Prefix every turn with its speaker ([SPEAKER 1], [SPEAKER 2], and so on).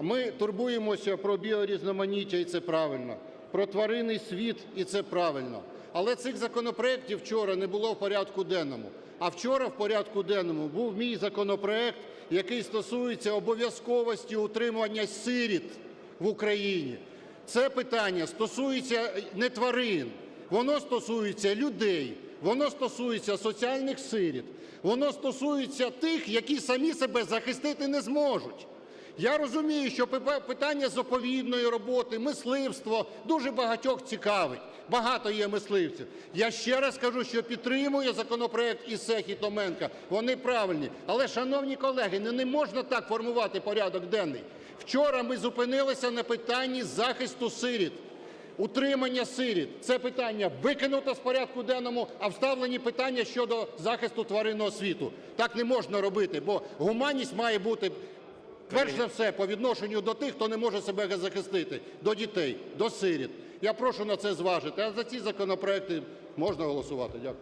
[SPEAKER 1] Ми турбуємося про біорізноманіття, і це правильно, про тваринний світ, і це правильно. Але цих законопроектів вчора не було в порядку денному. А вчора в порядку денному був мій законопроект, який стосується обов'язковості утримування сиріт в Україні. Це питання стосується не тварин, воно стосується людей, воно стосується соціальних сиріт, воно стосується тих, які самі себе захистити не зможуть. Я розумію, що пи- питання заповідної роботи, мисливство дуже багатьох цікавить. Багато є мисливців. Я ще раз кажу, що підтримую законопроект Ісехи Томенка. Вони правильні. Але, шановні колеги, ну не можна так формувати порядок денний. Вчора ми зупинилися на питанні захисту сиріт. Утримання сиріт – це питання викинуто з порядку денному, а вставлені питання щодо захисту тваринного світу. Так не можна робити, бо гуманність має бути перш за все по відношенню до тих, хто не може себе захистити, до дітей, до сиріт. Я прошу на це зважити. А за ці законопроекти можна голосувати. Дякую.